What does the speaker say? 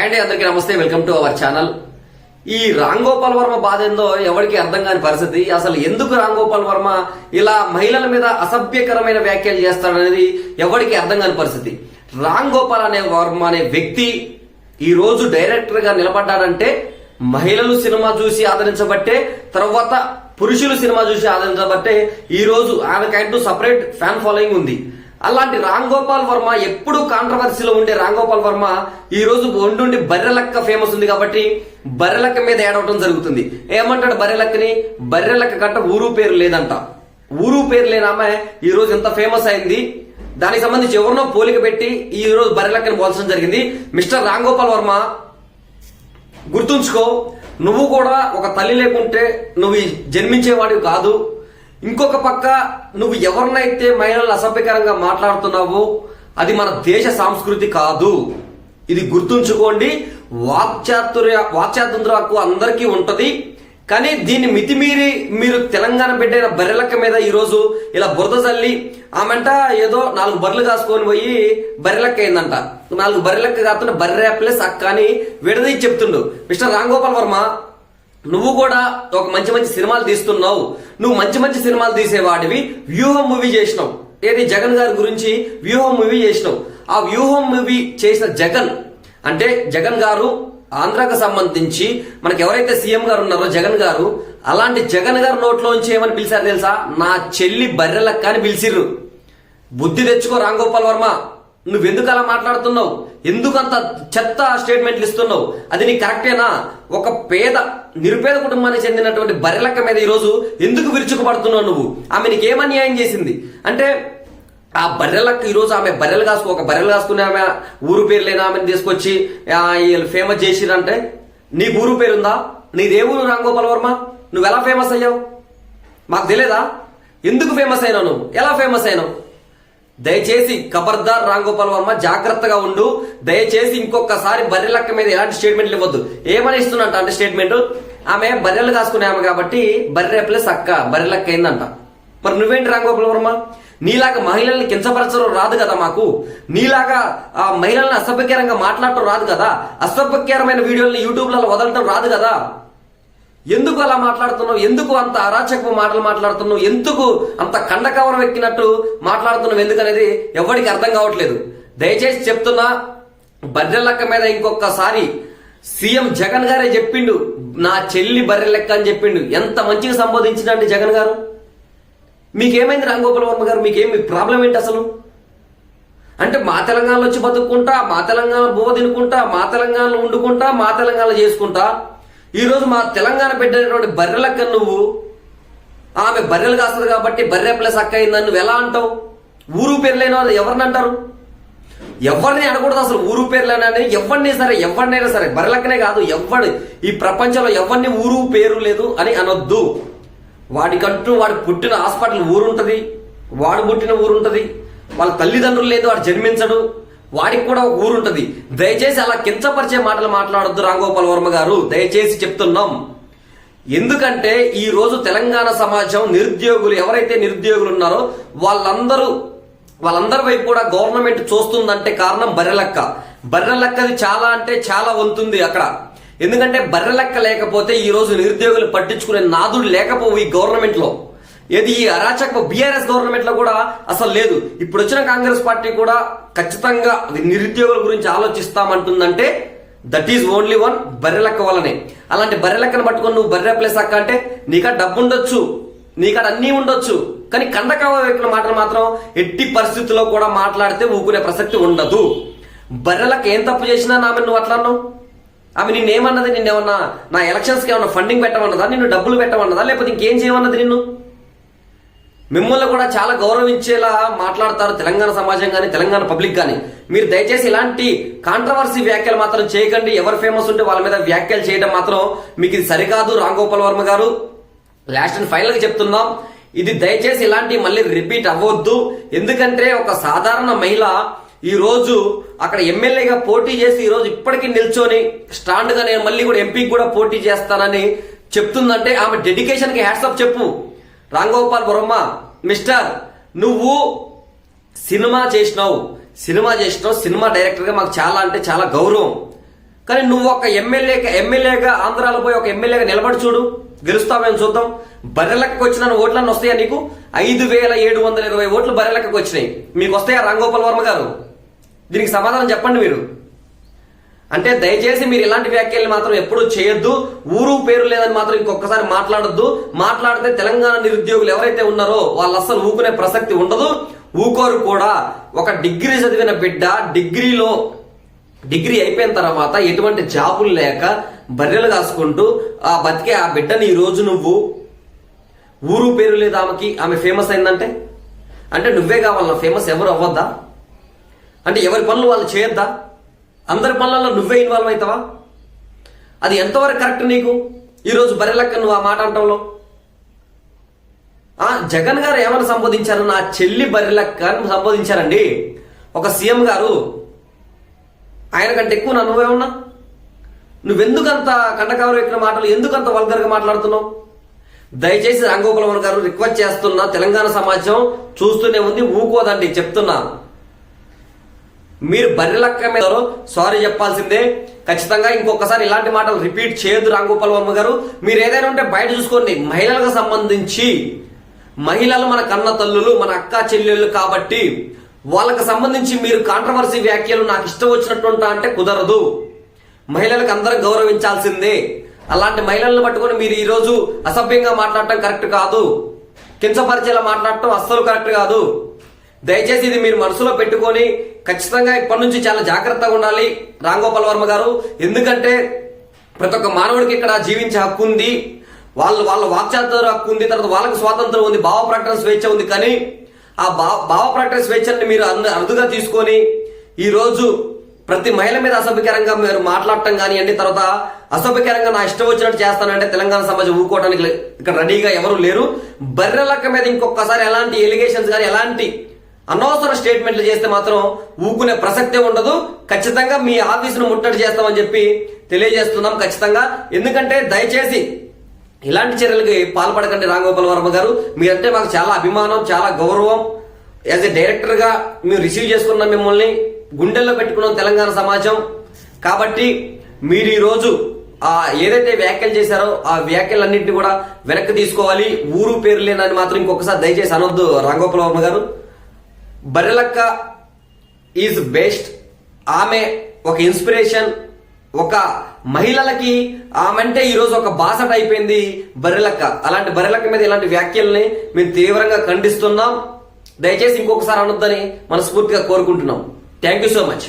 Hi అండి అందరికీ నమస్తే వెల్కమ్ టు అవర్ ఛానల్ ఈ రామ్ గోపాల్ వర్మ బాధ ఏందో ఎవరికి అర్థం కాని పరిస్థితి. అసలు ఎందుకు రామ్ గోపాల్ వర్మ ఇలా మహిళల మీద అసభ్యకరమైన వ్యాఖ్యలు చేస్తాడనేది ఎవరికి అర్థం కాని పరిస్థితి. రామ్ గోపాల్ అనే వర్మ అనే వ్యక్తి ఈ రోజు డైరెక్టర్గా నిలబడ్డాడంటే మహిళలు సినిమా చూసి ఆదరించబట్టే తర్వాత పురుషులు సినిమా చూసి ఆదరించబట్టే ఈ రోజు ఆయనకంటూ సపరేట్ ఫ్యాన్ ఫాలోయింగ్ ఉంది. అలాంటి రామ్ గోపాల్ వర్మ ఎప్పుడు కాంట్రవర్సీలో ఉండే రామ్ గోపాల్ వర్మ ఈ రోజు ఒండుండి బర్రెలక్క ఫేమస్ ఉంది కాబట్టి బర్రెలక్క మీద ఏడవటం జరుగుతుంది. ఏమంటాడు బర్రెలక్కని? బర్రెలక్క కట్ట ఊరు పేరు లేదంట. ఊరు పేరు లేని ఆమె ఈ రోజు ఎంత ఫేమస్ అయింది? దానికి సంబంధించి ఎవరినో పోలిక పెట్టి ఈ రోజు బర్రెలక్కని పోల్చడం జరిగింది. మిస్టర్ రామ్ గోపాల్ వర్మ గుర్తుంచుకో నువ్వు కూడా ఒక తల్లి లేకుంటే నువ్వు జన్మించేవాడివి కాదు. ఇంకొక పక్క నువ్వు ఎవరినైతే మహిళలు అసభ్యకరంగా మాట్లాడుతున్నావో అది మన దేశ సంస్కృతి కాదు. ఇది గుర్తుంచుకోండి వాక్చాతుర్య వాక్చాతుర్య హక్కు అందరికీ ఉంటుంది. కానీ దీన్ని మితిమీరి మీరు తెలంగాణ బిడ్డైన బర్రెలక్క మీద ఈరోజు ఇలా బురద చల్లి ఆమెంట ఏదో నాలుగు బర్రెలు కాసుకొని పోయి బర్రెలక్క అయిందంట. నాలుగు బర్రెలక్క కాకుండా బర్రె ప్లస్ అక్క అని విడదీసి చెప్తుండు. మిస్టర్ రామ్ గోపాల్ వర్మ నువ్వు కూడా ఒక మంచి మంచి సినిమాలు తీస్తున్నావు. నువ్వు మంచి మంచి సినిమాలు తీసేవాడివి. వ్యూహం మూవీ చేసినావు. ఏది జగన్ గారి గురించి వ్యూహం మూవీ చేసినావు. ఆ వ్యూహం మూవీ చేసిన జగన్ అంటే జగన్ గారు ఆంధ్రాకు సంబంధించి మనకి ఎవరైతే సీఎం గారు ఉన్నారో జగన్ గారు అలాంటి జగన్ గారు నోట్లోంచి ఏమని పిలిచారు తెలుసా? నా చెల్లి బర్రెలక్క అని పిలిచిర్రు. బుద్ధి తెచ్చుకో రామ్ గోపాల్ వర్మ. నువ్వెందుకు అలా మాట్లాడుతున్నావు? ఎందుకు అంత చెత్త స్టేట్మెంట్లు ఇస్తున్నావు? అది నీ కరెక్టేనా? ఒక పేద నిరుపేద కుటుంబానికి చెందినటువంటి బర్రెలక్క మీద ఈరోజు ఎందుకు విరుచుకుపడుతున్నావు నువ్వు? ఆమె నీకు ఏమన్యాయం అన్యాయం చేసింది? అంటే ఆ బర్రెలకు ఈరోజు ఆమె బర్రెలు కాసుకో ఒక బర్రెలు కాసుకునే ఆమె ఊరు పేరు లేని ఆమెను తీసుకొచ్చి వీళ్ళు ఫేమస్ చేసిరంటే నీ ఊరు పేరుందా నీదే ఊరు రామ్ గోపాల్ వర్మ? నువ్వు ఎలా ఫేమస్ అయ్యావు? మాకు తెలియదా ఎందుకు ఫేమస్ అయినావు నువ్వు? ఎలా ఫేమస్ అయినావు? దయచేసి ఖబర్దార్ రాంగోపాల్ వర్మ జాగ్రత్తగా ఉండు. దయచేసి ఇంకొకసారి బర్రెలక్క మీద ఎలాంటి స్టేట్మెంట్లు ఇవ్వద్దు. ఏమని ఇస్తున్నట్ట అంటే స్టేట్మెంట్ ఆమె బర్రెలు కాసుకునే ఆమె కాబట్టి బర్రె ప్లస్ అక్క బర్రెలక్క అయిందంట మరి నువ్వేంటి రాంగోపాల్ వర్మ? నీలాగా మహిళల్ని కించపరచడం రాదు కదా మాకు. నీలాగా ఆ మహిళల్ని అసభ్యకరంగా మాట్లాడటం రాదు కదా. అసభ్యకరమైన వీడియోల్ని యూట్యూబ్లలో వదలటం రాదు కదా. ఎందుకు అలా మాట్లాడుతున్నావు? ఎందుకు అంత అరాచకపు మాటలు మాట్లాడుతున్నావు? ఎందుకు అంత కండకవరం ఎక్కినట్టు మాట్లాడుతున్నావు ఎందుకనేది ఎవరికి అర్థం కావట్లేదు. దయచేసి చెప్తున్నా బర్రెలక్క మీద ఇంకొకసారి సీఎం జగన్ గారే చెప్పిండు నా చెల్లి బర్రెలెక్క అని చెప్పిండు. ఎంత మంచిగా సంబోధించినండి జగన్ గారు? మీకేమైంది రాంగోపాల్ వర్మ గారు? మీకేమి ప్రాబ్లం ఏంటి అసలు? అంటే మా తెలంగాణలో వచ్చి బతుక్కుంటా మా తెలంగాణ బువ్వ తినుకుంటా మా తెలంగాణలో వండుకుంటా మా తెలంగాణలో చేసుకుంటా. ఈరోజు మా తెలంగాణ పెట్టినటువంటి బర్రెలక్క నువ్వు ఆమె బర్రెలు కాస్తుంది కాబట్టి బర్రె ప్లస్ అక్క అయిందని నువ్వు ఎలా అంటావు? ఊరు పేరు లేని వాళ్ళు ఎవరిని అంటారు? ఎవరిని అనకూడదు అసలు ఊరు పేర్లేనని ఎవరిని సరే ఎవరినైనా సరే బర్రెలక్కనే కాదు ఎవరి ఈ ప్రపంచంలో ఎవరిని ఊరు పేరు లేదు అని అనొద్దు. వాడికంటూ వాడు పుట్టిన హాస్పిటల్ ఊరుంటది వాడు పుట్టిన ఊరుంటది వాళ్ళ తల్లిదండ్రులు లేదు వాడు జన్మించడు. వాడికి కూడా ఒక ఊరుంటది. దయచేసి అలా కించపరిచే మాటలు మాట్లాడొద్దు రాంగోపాల్ వర్మ గారు. దయచేసి చెప్తున్నాం. ఎందుకంటే ఈ రోజు తెలంగాణ సమాజం నిరుద్యోగులు ఎవరైతే నిరుద్యోగులు ఉన్నారో వాళ్ళందరూ వాళ్ళందరి వైపు కూడా గవర్నమెంట్ చూస్తుందంటే కారణం బర్రెలక్క. బర్రెలక్కది చాలా అంటే చాలా వంతుంది అక్కడ. ఎందుకంటే బర్రెలక్క లేకపోతే ఈ రోజు నిరుద్యోగులు పట్టించుకునే నాదుడు లేకపోవు ఈ గవర్నమెంట్లో ఏది ఈ అరాచక బీఆర్ఎస్ గవర్నమెంట్లో కూడా అసలు లేదు. ఇప్పుడు వచ్చిన కాంగ్రెస్ పార్టీ కూడా ఖచ్చితంగా నిరుద్యోగుల గురించి ఆలోచిస్తామంటుందంటే that is only one Barrelakka వల్లనే. అలాంటి బర్రెలక్కను పట్టుకొని నువ్వు బర్రె ప్లేస్ అక్క అంటే నీకా డబ్బు ఉండొచ్చు. నీకాడ అన్నీ ఉండొచ్చు. కానీ కండకావ వ్యక్తుల మాటలు మాత్రం ఎట్టి పరిస్థితుల్లో కూడా మాట్లాడితే ఊకునే ప్రసక్తి ఉండదు. బర్రెలకు ఏం తప్పు చేసినా నామె నువ్వు అట్లా అన్నావు? ఆమె నిన్నేమన్నది? నిన్నేమన్నా నా ఎలక్షన్స్కి ఏమన్నా ఫండింగ్ పెట్టమన్నదా? నిన్ను డబ్బులు పెట్టమన్నదా? లేకపోతే ఇంకేం చేయమన్నది నిన్ను? మిమ్మల్ని కూడా చాలా గౌరవించేలా మాట్లాడతారు తెలంగాణ సమాజం కానీ తెలంగాణ పబ్లిక్ కానీ. మీరు దయచేసి ఇలాంటి కాంట్రవర్సీ వ్యాఖ్యలు మాత్రం చేయకండి. ఎవరు ఫేమస్ ఉంటే వాళ్ళ మీద వ్యాఖ్యలు చేయడం మాత్రం మీకు ఇది సరికాదు. రామ్ గోపాల్ వర్మ గారు లాస్ట్ అండ్ ఫైనల్గా చెప్తున్నాం. ఇది దయచేసి ఇలాంటి మళ్ళీ రిపీట్ అవ్వద్దు. ఎందుకంటే ఒక సాధారణ మహిళ ఈ రోజు అక్కడ ఎమ్మెల్యేగా పోటీ చేసి ఈ రోజు ఇప్పటికీ నిల్చొని స్టాండ్గా నేను మళ్ళీ కూడా ఎంపీకి కూడా పోటీ చేస్తానని చెప్తుందంటే ఆమె డెడికేషన్కి హ్యాట్సప్ చెప్పు. రాంగోపాల్ వర్మ మిస్టర్ నువ్వు సినిమా చేసినావు. సినిమా చేసినావు సినిమా డైరెక్టర్గా మాకు చాలా అంటే చాలా గౌరవం. కానీ నువ్వు ఒక ఎమ్మెల్యే ఎమ్మెల్యేగా ఆంధ్రాలో పోయి ఒక ఎమ్మెల్యేగా నిలబడి చూడు. గెలుస్తావేమో చూద్దాం. బర్రెలక్కకు వచ్చిన ఓట్లన్నీ వస్తాయా నీకు? ఐదు వేల ఏడు వందల ఇరవై ఓట్లు బర్రెలక్కకు వచ్చినాయి. మీకు వస్తాయా రాంగోపాల్ వర్మ గారు? దీనికి సమాధానం చెప్పండి మీరు. అంటే దయచేసి మీరు ఇలాంటి వ్యాఖ్యలు మాత్రం ఎప్పుడూ చేయొద్దు. ఊరు పేరు లేదని మాత్రం ఇంకొకసారి మాట్లాడొద్దు. మాట్లాడితే తెలంగాణ నిరుద్యోగులు ఎవరైతే ఉన్నారో వాళ్ళు అస్సలు ఊకునే ప్రసక్తి ఉండదు. ఊకోరు కూడా. ఒక డిగ్రీ చదివిన బిడ్డ డిగ్రీలో డిగ్రీ అయిపోయిన తర్వాత ఎటువంటి జాబులు లేక బర్రెలు కాసుకుంటూ ఆ బతికే ఆ బిడ్డని ఈ రోజు నువ్వు ఊరు పేరు లేదు ఆమెకి ఆమె ఫేమస్ అయిందంటే? అంటే నువ్వే కావాలన్నా ఫేమస్ ఎవరు అవ్వద్దా? అంటే ఎవరి పనులు వాళ్ళు చేయొద్దా? అందరి పనులలో నువ్వే ఇన్వాల్వ్ అవుతావా? అది ఎంతవరకు కరెక్ట్ నీకు? ఈరోజు బరెలక్క నువ్వు ఆ మాట అంటంలో? ఆ జగన్ గారు ఏమని సంబోధించారు? నా చెల్లి బరిలక్క అని సంబోధించారండి. ఒక సీఎం గారు ఆయన కంటే ఎక్కువ నా నువ్వేమన్నా? నువ్వెందుకంత కండకవరం ఎక్కిన మాటలు ఎందుకంత వల్గర్గా మాట్లాడుతున్నావు? దయచేసి రాంగోపాలవర్ గారు రిక్వెస్ట్ చేస్తున్నా తెలంగాణ సమాజం చూస్తూనే ఉంది ఊకోదండి చెప్తున్నా. మీరు బర్రెలక్క మీద సారీ చెప్పాల్సిందే. ఖచ్చితంగా ఇంకొకసారి ఇలాంటి మాటలు రిపీట్ చేయదు రాంగోపాల్ వర్మ గారు. మీరు ఏదైనా ఉంటే బయట చూసుకోండి. మహిళలకు సంబంధించి మహిళలు మన కన్న తల్లులు మన అక్క చెల్లెళ్ళు కాబట్టి వాళ్ళకి సంబంధించి మీరు కాంట్రవర్సీ వ్యాఖ్యలు నాకు ఇష్టం వచ్చినట్టు అంటే కుదరదు. మహిళలకు అందరూ గౌరవించాల్సిందే. అలాంటి మహిళలను పట్టుకొని మీరు ఈరోజు అసభ్యంగా మాట్లాడటం కరెక్ట్ కాదు. కించపరిచేలా మాట్లాడటం అస్సలు కరెక్ట్ కాదు. దయచేసి ఇది మీరు మనసులో పెట్టుకొని ఖచ్చితంగా ఇప్పటి నుంచి చాలా జాగ్రత్తగా ఉండాలి. రాంగోపాల్ వర్మ గారు ఎందుకంటే ప్రతి ఒక్క మానవుడికి ఇక్కడ జీవించే హక్కు ఉంది. వాళ్ళు వాళ్ళ వాక్చాతుర హక్కు ఉంది తర్వాత వాళ్ళకి స్వాతంత్రం ఉంది భావ ప్రకటన స్వేచ్ఛ ఉంది. కానీ ఆ భావ భావ ప్రకటన స్వేచ్ఛని మీరు అరుదుగా తీసుకొని ఈ రోజు ప్రతి మహిళ మీద అసభ్యకరంగా మీరు మాట్లాడటం కానివ్వండి తర్వాత అసభ్యకరంగా నా ఇష్టం వచ్చినట్టు చేస్తానంటే తెలంగాణ సమాజం ఊకోవడానికి ఇక్కడ రెడీగా ఎవరు లేరు. బర్రెలక్క మీద ఇంకొకసారి ఎలాంటి ఎలిగేషన్స్ కానీ ఎలాంటి అనవసర స్టేట్మెంట్లు చేస్తే మాత్రం ఊకునే ప్రసక్తే ఉండదు. ఖచ్చితంగా మీ ఆఫీసును ముట్టడి చేస్తామని చెప్పి తెలియజేస్తున్నాం ఖచ్చితంగా. ఎందుకంటే దయచేసి ఇలాంటి చర్యలకి పాల్పడకండి రాంగోపాల్ వర్మ గారు. మీరంటే మాకు చాలా అభిమానం చాలా గౌరవం. యాజ్ ఎ డైరెక్టర్గా మేము రిసీవ్ చేసుకున్న మిమ్మల్ని. గుండెల్లో పెట్టుకున్నాం తెలంగాణ సమాజం. కాబట్టి మీరు ఈరోజు ఆ ఏదైతే వ్యాఖ్యలు చేశారో ఆ వ్యాఖ్యలన్నింటినీ కూడా వెనక్కి తీసుకోవాలి. ఊరు పేరు లేనని మాత్రం ఇంకొకసారి దయచేసి అనొద్దు రాంగోపాల వర్మ గారు. బర్రెలక్క ఈజ్ బెస్ట్ ఆమె ఒక ఇన్స్పిరేషన్ ఒక మహిళలకి ఆమెంటే ఈరోజు ఒక బాసట అయిపోయింది బర్రెలక్క. అలాంటి బర్రెలక్క మీద ఇలాంటి వ్యాఖ్యల్ని మేము తీవ్రంగా ఖండిస్తున్నాం. దయచేసి ఇంకొకసారి అనొద్దని మనస్ఫూర్తిగా కోరుకుంటున్నాం. Thank you so much